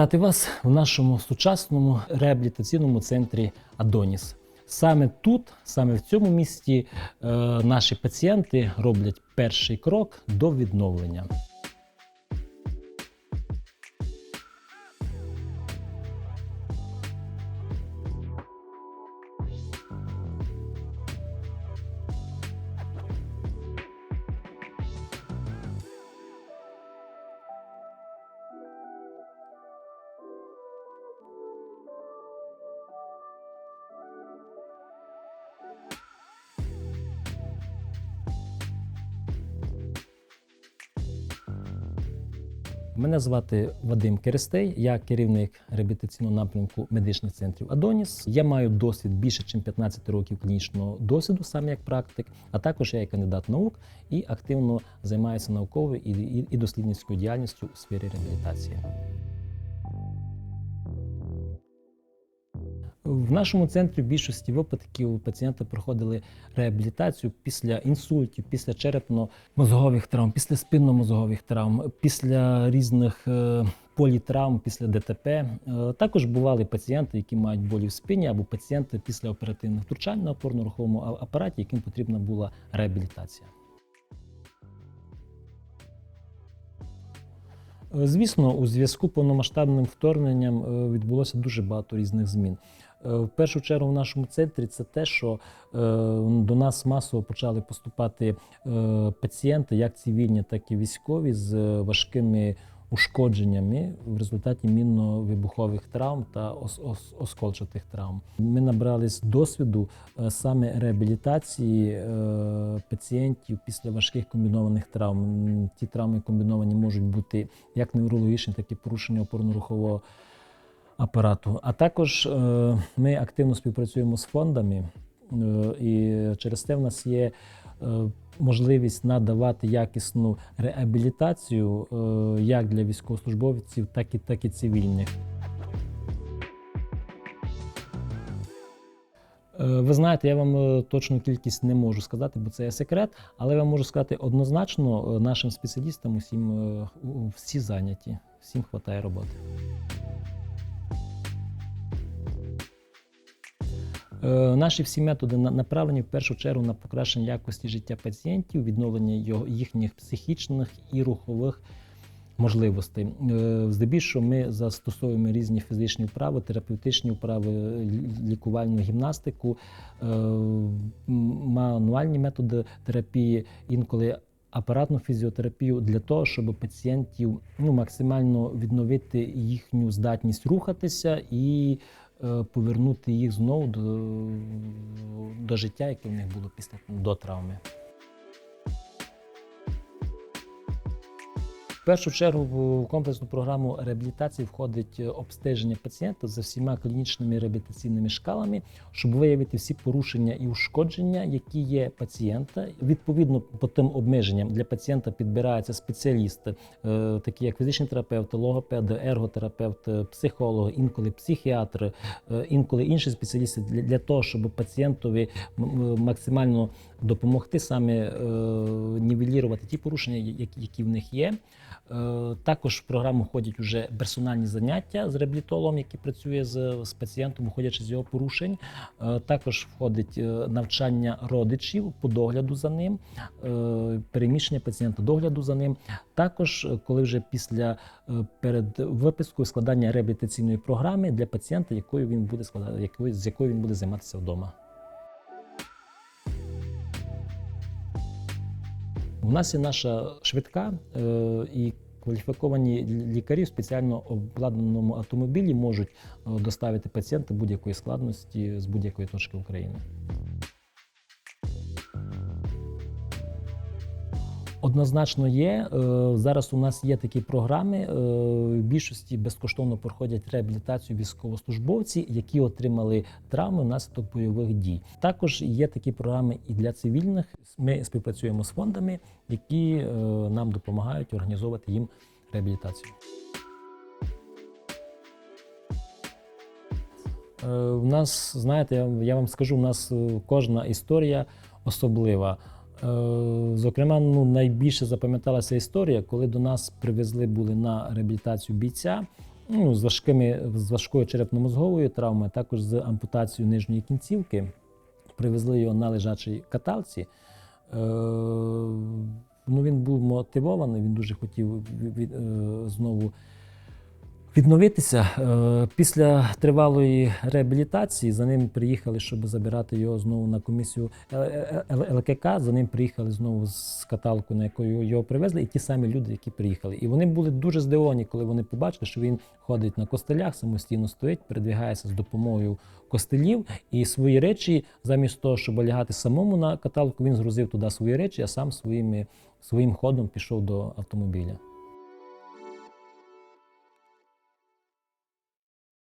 Вітати вас в нашому сучасному реабілітаційному центрі Адоніс. Саме тут, саме в цьому місті, е, наші пацієнти роблять перший крок до відновлення. Мене звати Вадим Керестей, я керівник реабілітаційного напрямку медичних центрів Адоніс. Я маю досвід більше, ніж 15 років клінічного досвіду, саме як практик, а також я є кандидат наук і активно займаюся науковою і, дослідницькою діяльністю у сфері реабілітації. В нашому центрі в більшості випадків пацієнти проходили реабілітацію після інсультів, після черепно-мозгових травм, після спинно-мозгових травм, після різних е, політравм, після ДТП. Е, Також бували пацієнти, які мають болі в спині, або пацієнти після оперативних втручань на опорно-руховому апараті, яким потрібна була реабілітація. Е, Звісно, у зв'язку з повномасштабним вторгненням відбулося дуже багато різних змін. Е, В першу чергу в нашому центрі це те, що е, до нас масово почали поступати е, пацієнти, як цивільні, так і військові, з важкими ушкодженнями в результаті мінно-вибухових травм та ос- ос- осколчатих травм. Ми набрались досвіду саме реабілітації пацієнтів після важких комбінованих травм. Ті травми комбіновані можуть бути як неврологічні, так і порушення опорно-рухового апарату. А також е, ми активно співпрацюємо з фондами, е, і через це в нас є е, можливість надавати якісну реабілітацію як для військовослужбовців, так і, так і цивільних. Ви знаєте, я вам точну кількість не можу сказати, бо це є секрет, але я вам можу сказати однозначно, нашим спеціалістам усім всі зайняті, всім вистачає роботи. Наші всі методи на- направлені в першу чергу на покращення якості життя пацієнтів, відновлення його- їхніх психічних і рухових можливостей. Е, Здебільшого ми застосовуємо різні фізичні вправи, терапевтичні вправи, лікувальну гімнастику, е, мануальні методи терапії, інколи апаратну фізіотерапію для того, щоб пацієнтів ну, максимально відновити їхню здатність рухатися і е, повернути їх знову до, до життя, яке в них було після до травми. Першу чергу в комплексну програму реабілітації входить е, обстеження пацієнта за всіма клінічними реабілітаційними шкалами, щоб виявити всі порушення і ушкодження, які є пацієнта. Відповідно, по тим обмеженням для пацієнта підбираються спеціалісти, е, такі як фізичні терапевти, логопеди, ерготерапевти, психологи, інколи психіатри, е, інколи інші спеціалісти для, того, щоб пацієнтові максимально допомогти саме е, нівелірувати ті порушення, які в них є. Е, Також в програму входять вже персональні заняття з реабілітологом, який працює з, з пацієнтом, виходячи з його порушень. Е, Також входить е, навчання родичів по догляду за ним, переміщення пацієнта, догляду за ним. Також, коли вже після перед випискою складання реабілітаційної програми для пацієнта, якою він буде складати, якою з якою він буде займатися вдома. У нас є наша швидка е, і кваліфіковані лікарі в спеціально обладнаному автомобілі можуть е, доставити пацієнта будь-якої складності з будь-якої точки України. Однозначно є. Е, Зараз у нас є такі програми. е, В більшості безкоштовно проходять реабілітацію військовослужбовці, які отримали травми внаслідок бойових дій. Також є такі програми і для цивільних. Ми співпрацюємо з фондами, які е, нам допомагають організовувати їм реабілітацію. У нас, знаєте, я, вам скажу, у нас кожна історія особлива. Е, Зокрема, ну, найбільше запам'яталася історія, коли до нас привезли були на реабілітацію бійця. ну, з, важкими, з важкою черепно-мозговою травмою, також з ампутацією нижньої кінцівки. Привезли його на лежачій каталці. Е, ну, він був мотивований, він дуже хотів е, знову відновитися. Е, Після тривалої реабілітації за ним приїхали, щоб забирати його знову на комісію Е, е, ЛКК. За ним приїхали знову з каталку, на яку його привезли, і ті самі люди, які приїхали. І вони були дуже здивовані, коли вони побачили, що він ходить на костелях, самостійно стоїть, передвигається з допомогою костелів. І свої речі, замість того, щоб лягати самому на каталку, він згрузив туди свої речі, а сам своїми, своїм ходом пішов до автомобіля.